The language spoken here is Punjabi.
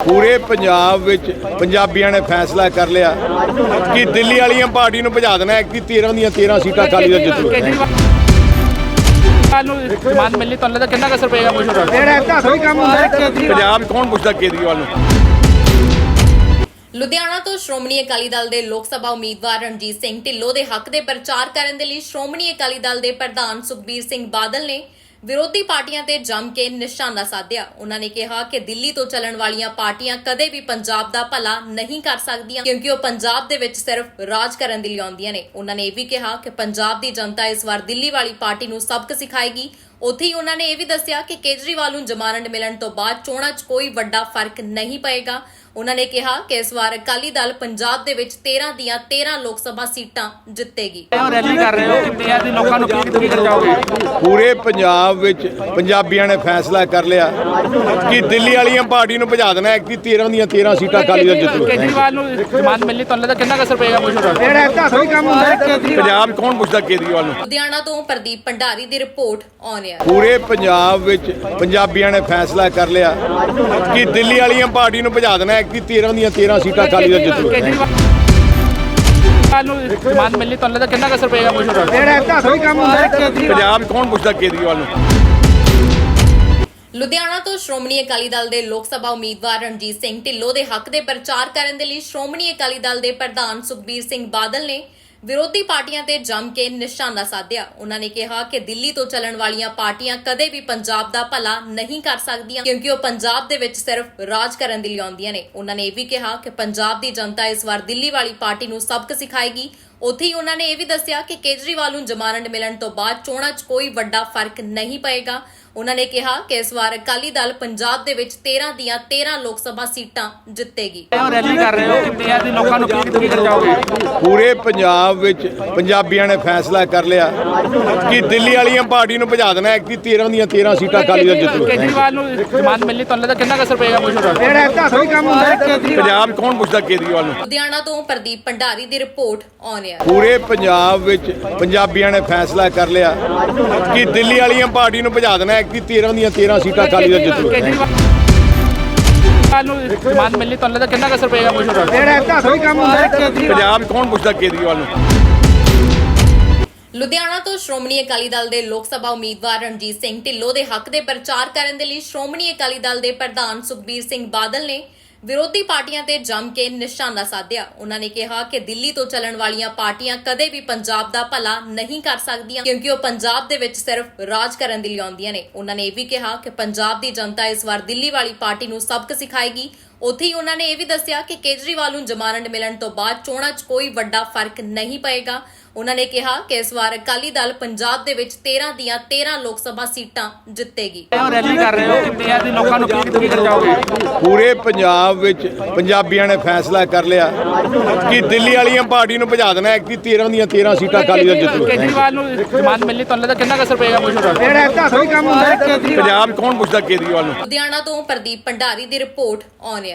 ਪੂਰੇ ਪੰਜਾਬ ਵਿੱਚ ਪੰਜਾਬੀਆਂ ਨੇ ਫੈਸਲਾ ਕਰ ਲਿਆ ਕਿ ਦਿੱਲੀ ਵਾਲੀਆਂ ਪਾਰਟੀ ਨੂੰ ਭਜਾ ਦੇਣਾ ਹੈ ਕਿ 13 ਦੀਆਂ 13 ਸੀਟਾਂ ਅਕਾਲੀ ਦਲ ਜਿੱਤੂ ਕੇਜਰੀਵਾਲ ਨੂੰ ਜ਼ਮਾਨਤ ਮਿਲਣੀ ਤੁਹਾਨੂੰ ਲੱਗਦਾ ਕਿੰਨਾ ਪਏਗਾ ਮੁਸ਼ਰ ਪੰਜਾਬ ਕੌਣ ਪੁੱਛਦਾ ਕੇਜਰੀਵਾਲ ਨੂੰ? ਲੁਧਿਆਣਾ ਤੋਂ ਸ਼੍ਰੋਮਣੀ ਅਕਾਲੀ ਦਲ ਦੇ ਲੋਕ ਸਭਾ ਉਮੀਦਵਾਰ ਰਣਜੀਤ ਸਿੰਘ ਢਿੱਲੋਂ ਦੇ ਹੱਕ ਦੇ ਪ੍ਰਚਾਰ ਕਰਨ ਦੇ ਲਈ ਸ਼੍ਰੋਮਣੀ ਅਕਾਲੀ ਦਲ ਦੇ ਪ੍ਰਧਾਨ ਸੁਖਬੀਰ ਸਿੰਘ ਬਾਦਲ ਨੇ ਵਿਰੋਧੀ ਪਾਰਟੀਆਂ ਤੇ ਜੰਮ ਕੇ ਨਿਸ਼ਾਨਾ ਸਾਧਿਆ। ਉਹਨਾਂ ਨੇ ਕਿਹਾ ਕਿ ਦਿੱਲੀ ਤੋਂ ਚੱਲਣ ਵਾਲੀਆਂ ਪਾਰਟੀਆਂ ਕਦੇ ਵੀ ਪੰਜਾਬ ਦਾ ਭਲਾ ਨਹੀਂ ਕਰ ਸਕਦੀਆਂ, ਕਿਉਂਕਿ ਉਹ ਪੰਜਾਬ ਦੇ ਵਿੱਚ ਸਿਰਫ ਰਾਜ ਕਰਨ ਦੇ ਲਈ ਆਉਂਦੀਆਂ ਨੇ। ਉਹਨਾਂ ਨੇ ਇਹ ਵੀ ਕਿਹਾ ਕਿ ਪੰਜਾਬ ਦੀ ਜਨਤਾ ਇਸ ਵਾਰ ਦਿੱਲੀ ਵਾਲੀ ਪਾਰਟੀ ਨੂੰ ਸਬਕ ਸਿਖਾਏਗੀ। ਉੱਥੇ ਹੀ ਉਹਨਾਂ ਨੇ ਇਹ ਵੀ ਦੱਸਿਆ ਕਿ ਕੇਜਰੀਵਾਲ ਨੂੰ ਜ਼ਮਾਨਤ ਮਿਲਣ ਤੋਂ ਬਾਅਦ ਚੋਣਾਂ 'ਚ ਕੋਈ ਵੱਡਾ ਫ਼ਰਕ ਨਹੀਂ ਪਏਗਾ। ਉਹਨਾਂ ਨੇ ਕਿਹਾ ਕਿ ਇਸ ਵਾਰ ਅਕਾਲੀ ਦਲ ਪੰਜਾਬ ਦੇ ਵਿੱਚ 13 ਦੀਆਂ 13 ਲੋਕ ਸਭਾ ਸੀਟਾਂ ਜਿੱਤੇਗੀ। ਰੈਲੀ ਕਰ ਰਹੇ ਹੋ? ਕਿੰਨੇ ਆ ਦੀ ਲੋਕਾਂ ਨੂੰ ਕੀ ਕੀ ਜਾਓਗੇ ਪੂਰੇ ਪੰਜਾਬ ਵਿੱਚ ਪੰਜਾਬੀਆਂ ਨੇ ਫੈਸਲਾ ਕਰ ਲਿਆ ਕਿ ਦਿੱਲੀ ਵਾਲੀਆਂ ਪਾਰਟੀ ਨੂੰ ਭਜਾ ਦੇਣਾ ਹੈ ਕਿ 13 ਦੀਆਂ 13 ਸੀਟਾਂ ਅਕਾਲੀ ਦਲ ਜਿੱਤੂ ਕੇਜਰੀਵਾਲ ਨੂੰ ਜ਼ਮਾਨਤ ਮਿਲਣੀ ਤੁਹਾਨੂੰ ਲੱਗਦਾ ਕਿੰਨਾ ਕੁ ਅਸਰ ਪਏਗਾ ਮੁਸ਼ਰ ਦਾ ਜਿਹੜਾ ਇੱਦਾਂ ਥੋੜੀ ਕੰਮ ਹੁੰਦਾ ਹੈ ਕੇਜਰੀਵਾਲ। ਪੰਜਾਬ ਕੌਣ ਪੁੱਛਦਾ ਕੇਜਰੀਵਾਲ ਨੂੰ? ਲੁਧਿਆਣਾ ਤੋਂ ਪ੍ਰਦੀਪ ਭੰਡਾਰੀ ਦੀ ਰਿਪੋਰਟ ਔਨ 에ਅਰ ਪੂਰੇ ਪੰਜਾਬ ਵਿੱਚ ਪੰਜਾਬੀਆਂ ਨੇ ਫੈਸਲਾ ਕਰ ਲਿਆ ਕਿ ਦਿੱਲੀ ਵਾਲੀਆਂ ਪਾਰਟੀ ਨੂੰ ਭਜਾ ਦੇਣਾ ਕਿ 13 ਦੀਆਂ 13 ਸੀਟਾਂ ਅਕਾਲੀ ਦਲ ਜਿੱਤੂ ਨੂੰ ਮਿਲਣੀ ਕਿੰਨਾ ਪਏਗਾ ਮੁਸ਼ਰ ਕੇਜਰੀਵਾਲ। ਪੰਜਾਬ 'ਚ ਕੌਣ ਪੁੱਛਦਾ ਕੇਜਰੀਵਾਲ ਨੂੰ? ਲੁਧਿਆਣਾ ਤੋਂ ਸ਼੍ਰੋਮਣੀ ਅਕਾਲੀ ਦਲ ਦੇ ਲੋਕ ਸਭਾ ਉਮੀਦਵਾਰ ਰਣਜੀਤ ਸਿੰਘ ਢਿੱਲੋਂ ਦੇ ਹੱਕ ਦੇ ਪ੍ਰਚਾਰ ਕਰਨ ਦੇ ਲਈ ਸ਼੍ਰੋਮਣੀ ਅਕਾਲੀ ਦਲ ਦੇ ਪ੍ਰਧਾਨ ਸੁਖਬੀਰ ਸਿੰਘ ਬਾਦਲ ਨੇ ਵਿਰੋਧੀ ਪਾਰਟੀਆਂ ਤੇ ਜੰਮ ਕੇ ਨਿਸ਼ਾਨਾ ਸਾਧਿਆ। ਉਹਨਾਂ ਨੇ ਕਿਹਾ ਕਿ ਦਿੱਲੀ ਤੋਂ ਚੱਲਣ ਵਾਲੀਆਂ ਪਾਰਟੀਆਂ ਕਦੇ ਵੀ ਪੰਜਾਬ ਦਾ ਭਲਾ ਨਹੀਂ ਕਰ ਸਕਦੀਆਂ, ਕਿਉਂਕਿ ਉਹ ਪੰਜਾਬ ਦੇ ਵਿੱਚ ਸਿਰਫ ਰਾਜ ਕਰਨ ਦੇ ਲਈ ਆਉਂਦੀਆਂ ਨੇ। ਉਹਨਾਂ ਨੇ ਇਹ ਵੀ ਕਿਹਾ ਕਿ ਪੰਜਾਬ ਦੀ ਜਨਤਾ ਇਸ ਵਾਰ ਦਿੱਲੀ ਵਾਲੀ ਪਾਰਟੀ ਨੂੰ ਸਬਕ ਸਿਖਾਏਗੀ। ਉੱਥੇ ਹੀ ਉਹਨਾਂ ਨੇ ਇਹ ਵੀ ਦੱਸਿਆ ਕਿ ਕੇਜਰੀਵਾਲ ਨੂੰ ਜ਼ਮਾਨਤ ਮਿਲਣ ਤੋਂ ਬਾਅਦ ਚੋਣਾਂ 'ਚ ਕੋਈ ਵੱਡਾ ਫ਼ਰਕ ਨਹੀਂ ਪਏਗਾ। ਉਹਨਾਂ ਨੇ ਕਿਹਾ ਕਿ ਇਸ ਵਾਰ ਅਕਾਲੀ ਦਲ ਪੰਜਾਬ ਦੇ ਵਿੱਚ 13 ਦੀਆਂ 13 ਲੋਕ ਸਭਾ ਸੀਟਾਂ ਜਿੱਤੇਗੀ। ਰੈਲੀ ਕਰ ਰਹੇ ਹੋ? ਕਿੰਨੇ ਆ ਦੀ ਲੋਕਾਂ ਨੂੰ ਕੀ ਕੀ ਜਾਓਗੇ ਪੂਰੇ ਪੰਜਾਬ ਵਿੱਚ ਪੰਜਾਬੀਆਂ ਨੇ ਫੈਸਲਾ ਕਰ ਲਿਆ ਕਿ ਦਿੱਲੀ ਵਾਲੀਆਂ ਪਾਰਟੀ ਨੂੰ ਭਜਾ ਦੇਣਾ ਹੈ ਕਿ 13 ਦੀਆਂ 13 ਸੀਟਾਂ ਅਕਾਲੀ ਦਲ ਜਿੱਤੂ ਕੇਜਰੀਵਾਲ ਨੂੰ ਜ਼ਮਾਨਤ ਮਿਲਣੀ ਤੁਹਾਨੂੰ ਲੱਗਦਾ ਕਿੰਨਾ ਕੁ ਅਸਰ ਪਏਗਾ ਮੁਸ਼ਰ ਦਾ ਜਿਹੜਾ ਇੱਦਾਂ ਥੋੜੀ ਕੰਮ ਹੁੰਦਾ ਹੈ ਕੇਜਰੀਵਾਲ। ਪੰਜਾਬ 'ਚ ਕੌਣ ਪੁੱਛਦਾ ਕੇਜਰੀਵਾਲ ਨੂੰ? ਲੁਧਿਆਣਾ ਤੋਂ ਪ੍ਰਦੀਪ ਭੰਡਾਰੀ ਦੀ ਰਿਪੋਰਟ ਔਨ 에ਅਰ ਪੂਰੇ ਪੰਜਾਬ ਵਿੱਚ ਪੰਜਾਬੀਆਂ ਨੇ ਫੈਸਲਾ ਕਰ ਲਿਆ ਕਿ ਦਿੱਲੀ ਵਾਲੀਆਂ ਪਾਰਟੀ ਨੂੰ ਭਜਾ ਦੇਣਾ ਹੈ ਕਿ 13 ਦੀਆਂ 13 ਸੀਟਾਂ ਅਕਾਲੀ ਦਲ ਜਿੱਤੂ ਕੇਜਰੀਵਾਲ ਨੂੰ ਜ਼ਮਾਨਤ ਮਿਲਣੀ ਤੁਹਾਨੂੰ ਲੱਗਦਾ ਕਿੰਨਾ ਕੁ ਅਸਰ ਪਏਗਾ ਕੇਜਰੀਵਾਲ ਪੰਜਾਬ ਕੌਣ ਪੁੱਛਦਾ ਕੇਜਰੀਵਾਲ ਨੂੰ? ਲੁਧਿਆਣਾ ਤੋਂ ਸ਼੍ਰੋਮਣੀ ਅਕਾਲੀ ਦਲ ਦੇ ਲੋਕ ਸਭਾ ਉਮੀਦਵਾਰ ਰਣਜੀਤ ਸਿੰਘ ਢਿੱਲੋਂ ਦੇ ਹੱਕ ਦੇ ਪ੍ਰਚਾਰ ਕਰਨ ਦੇ ਲਈ ਸ਼੍ਰੋਮਣੀ ਅਕਾਲੀ ਦਲ ਦੇ ਪ੍ਰਧਾਨ ਸੁਖਬੀਰ ਸਿੰਘ ਬਾਦਲ ਨੇ ਵਿਰੋਧੀ ਪਾਰਟੀਆਂ ਤੇ ਜੰਮ ਕੇ ਨਿਸ਼ਾਨਾ ਸਾਧਿਆ। ਉਹਨਾਂ ਨੇ ਕਿਹਾ ਕਿ ਦਿੱਲੀ ਤੋਂ ਚੱਲਣ ਵਾਲੀਆਂ ਪਾਰਟੀਆਂ ਕਦੇ ਵੀ ਪੰਜਾਬ ਦਾ ਭਲਾ ਨਹੀਂ ਕਰ ਸਕਦੀਆਂ, ਕਿਉਂਕਿ ਉਹ ਪੰਜਾਬ ਦੇ ਵਿੱਚ ਸਿਰਫ ਰਾਜ ਕਰਨ ਦੇ ਲਈ ਆਉਂਦੀਆਂ ਨੇ। ਉਹਨਾਂ ਨੇ ਇਹ ਵੀ ਕਿਹਾ ਕਿ ਪੰਜਾਬ ਦੀ ਜਨਤਾ ਇਸ ਵਾਰ ਦਿੱਲੀ ਵਾਲੀ ਪਾਰਟੀ ਨੂੰ ਸਬਕ ਸਿਖਾਏਗੀ। ਉੱਥੇ ਹੀ ਉਹਨਾਂ ਨੇ ਇਹ ਵੀ ਦੱਸਿਆ ਕਿ ਕੇਜਰੀਵਾਲ ਨੂੰ ਜ਼ਮਾਨਤ ਮਿਲਣ ਤੋਂ ਬਾਅਦ ਚੋਣਾਂ 'ਚ ਕੋਈ ਵੱਡਾ ਫ਼ਰਕ ਨਹੀਂ ਪਏਗਾ। ਉਹਨਾਂ ਨੇ ਕਿਹਾ ਕਿ ਇਸ ਵਾਰ ਅਕਾਲੀ ਦਲ ਪੰਜਾਬ ਦੇ ਵਿੱਚ 13 ਦੀਆਂ 13 ਲੋਕ ਸਭਾ ਸੀਟਾਂ ਜਿੱਤੇਗੀ। ਰੈਲੀ ਕਰ ਰਹੇ ਹੋ? ਕਿੰਨੇ ਆ ਦੀ ਲੋਕਾਂ ਨੂੰ ਕੀ ਕੀ ਜਾਓਗੇ ਪੂਰੇ ਪੰਜਾਬ ਵਿੱਚ ਪੰਜਾਬੀਆਂ ਨੇ ਫੈਸਲਾ ਕਰ ਲਿਆ ਕਿ ਦਿੱਲੀ ਵਾਲੀਆਂ ਪਾਰਟੀ ਨੂੰ ਭਜਾ ਦੇਣਾ ਹੈ ਕਿ 13 ਦੀਆਂ 13 ਸੀਟਾਂ ਅਕਾਲੀ ਦਲ ਜਿੱਤੂ ਕੇਜਰੀਵਾਲ ਨੂੰ ਜ਼ਮਾਨਤ ਮਿਲਣੀ ਤੁਹਾਨੂੰ ਲੱਗਦਾ ਕਿੰਨਾ ਕੁ ਅਸਰ ਪਏਗਾ ਕੇਜਰੀਵਾਲ? ਪੰਜਾਬ ਕੌਣ ਪੁੱਛਦਾ ਕੇਜਰੀਵਾਲ ਨੂੰ? ਲੁਧਿਆਣਾ ਤੋਂ ਪ੍ਰਦੀਪ ਭੰਡਾਰੀ ਦੀ ਰਿਪੋਰਟ ਅਰ